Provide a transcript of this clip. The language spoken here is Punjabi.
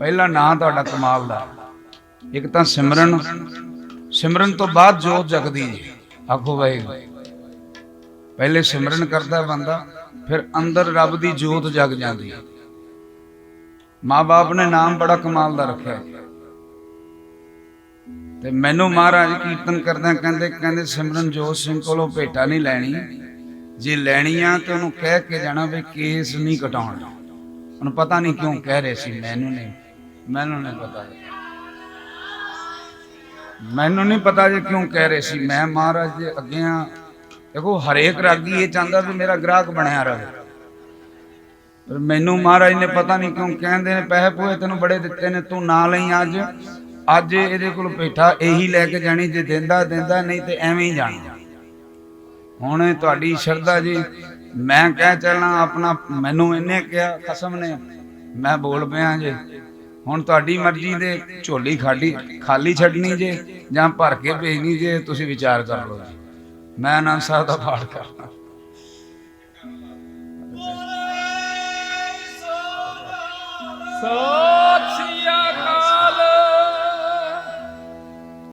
ਪਹਿਲਾ ਨਾਂ ਤੁਹਾਡਾ ਕਮਾਲ ਦਾ। ਇੱਕ ਤਾਂ ਸਿਮਰਨ। ਸਿਮਰਨ ਤੋਂ ਬਾਅਦ ਜੋਤ ਜਗਦੀ ਜੀ। ਆਖੋ ਵਾਹਿਗੁਰੂ। ਪਹਿਲੇ ਸਿਮਰਨ ਕਰਦਾ ਬੰਦਾ, ਫਿਰ ਅੰਦਰ ਰੱਬ ਦੀ ਜੋਤ ਜਗ ਜਾਂਦੀ ਹੈ। ਮਾਂ-ਬਾਪ ਨੇ ਨਾਮ ਬੜਾ ਕਮਾਲ ਦਾ ਰੱਖਿਆ। ਤੇ ਮੈਨੂੰ ਮਹਾਰਾਜ ਕੀਰਤਨ ਕਰਦਿਆਂ ਕਹਿੰਦੇ ਕਹਿੰਦੇ ਸਿਮਰਨ ਜੋਤ ਸਿੰਘ ਕੋਲੋਂ ਭੇਟਾ ਨਹੀਂ ਲੈਣੀ। ਜੇ ਲੈਣੀ ਆ ਤੇ ਉਹਨੂੰ ਕਹਿ ਕੇ ਜਾਣਾ ਵੀ ਕੇਸ ਨਹੀਂ ਕਟਾਉਣਾ। ਉਹਨੂੰ ਪਤਾ ਨਹੀਂ ਕਿਉਂ ਕਹਿ ਰਹੇ ਸੀ, ਮੈਨੂੰ ਨਹੀਂ। ਮੈਨੂੰ ਨਹੀਂ ਪਤਾ। ਮੈਨੂੰ ਨਹੀਂ ਪਤਾ ਜੇ ਕਿਉਂ ਕਹਿ ਰਹੇ ਸੀ। ਮੈਂ ਮਹਾਰਾਜ ਦੇ ਅੱਗੇ ਆ ਦੇਖੋ, ਹਰੇਕ ਰਾਗੀ ਇਹ ਚਾਹੁੰਦਾ ਵੀ ਮੇਰਾ ਗ੍ਰਾਹਕ ਬਣਿਆ ਰਹੇ। ਪਰ ਮੈਨੂੰ ਮਹਾਰਾਜ ਨੇ ਪਤਾ ਨਹੀਂ ਕਿਉਂ ਕਹਿੰਦੇ ਨੇ, ਪੈਸੇ ਪੂਏ ਤੈਨੂੰ ਬੜੇ ਦਿੱਤੇ ਨੇ, ਤੂੰ ਨਾ ਲਈ ਅੱਜ। ਅੱਜ ਇਹਦੇ ਕੋਲ ਬੈਠਾ, ਇਹੀ ਲੈ ਕੇ ਜਾਣੀ, ਜੇ ਦਿੰਦਾ ਦਿੰਦਾ, ਨਹੀਂ ਤੇ ਐਵੇਂ ਹੀ ਜਾਣਾ। ਹੁਣ ਤੁਹਾਡੀ ਸ਼ਰਧਾ ਜੀ, ਮੈਂ ਕਹਿ ਚੱਲਾਂ, ਆਪਣਾ ਮੈਨੂੰ ਇਹਨੇ ਕਿਹਾ ਕਸਮ ਨੇ। ਮੈਂ ਬੋਲ ਪਿਆ ਜੇ। ਹੁਣ ਤੁਹਾਡੀ ਮਰਜ਼ੀ ਦੇ ਝੋਲੀ ਖਾਲੀ ਖਾਲੀ ਛੱਡਣੀ ਜੇ ਜਾਂ ਭਰ ਕੇ ਭੇਜਣੀ ਜੇ, ਤੁਸੀਂ ਵਿਚਾਰ ਕਰ ਲਓ ਜੀ। ਮੈਂ ਆਨੰਦ ਸਾਹਿਬ ਦਾ ਪਾਠ ਕਰਨਾ ਸੋ